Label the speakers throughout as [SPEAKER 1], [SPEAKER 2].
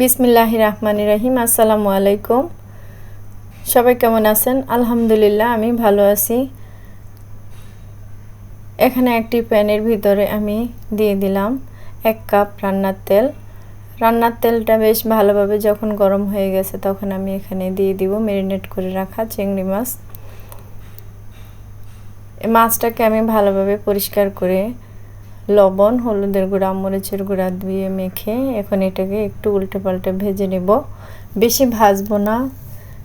[SPEAKER 1] বিসমিল্লাহ রহমান রাহিম, আসসালামু আলাইকুম। সবাই কেমন আছেন? আলহামদুলিল্লাহ, আমি ভালো আছি। এখানে একটি প্যানের ভিতরে আমি দিয়ে দিলাম এক কাপ রান্নার তেল। রান্নার তেলটা বেশ ভালোভাবে যখন গরম হয়ে গেছে, তখন আমি এখানে দিয়ে দিব ম্যারিনেট করে রাখা চিংড়ি মাছ। মাছটাকে আমি ভালোভাবে পরিষ্কার করে লবণ, হলুদের গুঁড়া, মরিচের গুঁড়া দিয়ে মেখে এখন এটাকে একটু উল্টে পাল্টে ভেজে নেব। বেশি ভাজবো না,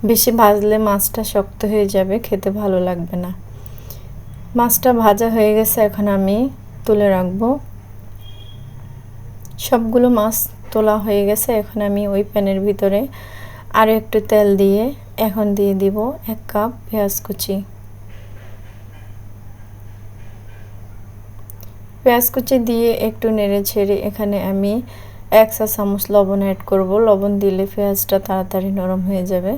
[SPEAKER 1] বেশি ভাজলে মাছটা শক্ত হয়ে যাবে, খেতে ভালো লাগবে না। মাছটা ভাজা হয়ে গেছে, এখন আমি তুলে রাখব। সবগুলো মাছ তোলা হয়ে গেছে, এখন আমি ওই প্যানের ভিতরে আরও একটু তেল দিয়ে এখন দিয়ে দিব এক কাপ পেঁয়াজ কুচি। পেঁয়াজ কুচি দিয়ে একটু নেড়ে ছেড়ে এখানে আমি এক চা চামচ লবণ অ্যাড করব। লবণ দিলে পেঁয়াজটা তাড়াতাড়ি নরম হয়ে যাবে।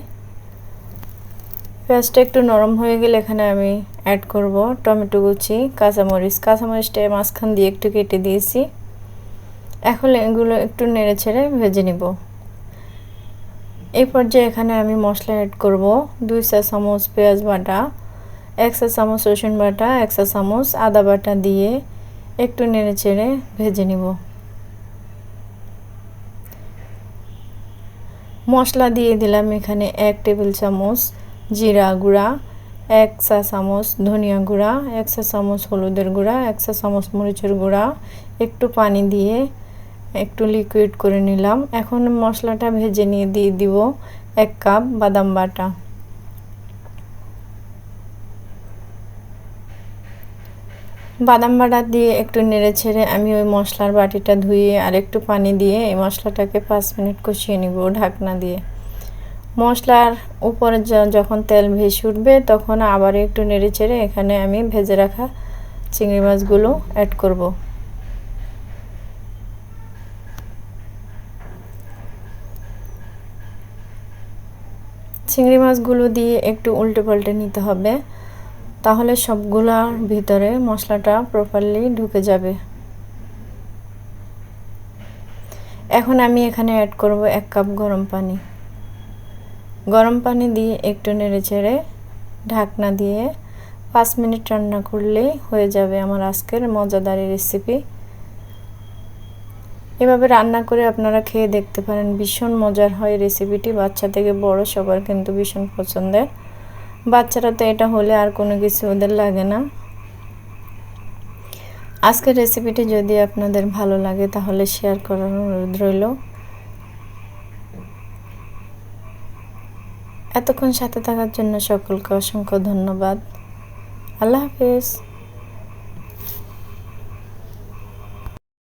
[SPEAKER 1] পেঁয়াজটা একটু নরম হয়ে গেলে এখানে আমি অ্যাড করব টমেটো কুচি, কাঁচামরিচ। কাঁচামরিচটা মাঝখান দিয়ে একটু কেটে দিয়েছি। এখন এগুলো একটু নেড়ে ছেড়ে ভেজে নিব। এই পর্যায়ে এখানে আমি মশলা অ্যাড করব। দুই চা চামচ পেঁয়াজ বাটা, এক চা চামচ রসুন বাটা, এক চা চামচ আদা বাটা দিয়ে একটু নেড়ে চেড়ে ভেজে নিব। মশলা দিয়ে দিলাম এখানে এক টেবিল চামচ জিরা গুঁড়া, এক চা চামচ ধনিয়া গুঁড়া, এক চা চামচ হলুদের গুঁড়া, এক চা চামচ মরিচের গুঁড়া, একটু পানি দিয়ে একটু লিকুইড করে নিলাম। এখন মশলাটা ভেজে নিয়ে দিয়ে দিব এক কাপ বাদাম বাটা। বাদাম বাটা দিয়ে একটু নেড়ে ছেড়ে আমি ওই মশলার বাটিটা ধুয়ে আর একটু পানি দিয়ে এই মশলাটাকে পাঁচ মিনিট কষিয়ে নিব ঢাকনা দিয়ে। মশলার উপরে যখন তেল ভেসে উঠবে তখন আবার একটু নেড়ে ছেড়ে এখানে আমি ভেজে রাখা চিংড়ি মাছগুলো অ্যাড করব। চিংড়ি মাছগুলো দিয়ে একটু উল্টে পাল্টে নিতে হবে। তাহলে সবগুলার ভিতরে মশলাটা প্রপারলি ঢুকে যাবে। এখন আমি এখানে অ্যাড করব এক কাপ গরম পানি। গরম পানি দিয়ে একটু নেড়ে ছেড়ে ঢাকনা দিয়ে পাঁচ মিনিট রান্না করলেই হয়ে যাবে আমার আজকের মজাদারি রেসিপি এভাবে রান্না করে আপনারা খেয়ে দেখতে পারেন ভীষণ মজার হয় রেসিপিটি বাচ্চা থেকে বড় সবার কিন্তু ভীষণ পছন্দের। বাচ্চারা তো এটা হলে আর কোনো কিছু ওদের লাগে না। আজকের রেসিপিটি যদি আপনাদের ভালো লাগে তাহলে শেয়ার করার অনুরোধ রইল। এতক্ষণ সাথে থাকার জন্য সকলকে অসংখ্য ধন্যবাদ। আল্লাহ হাফেজ।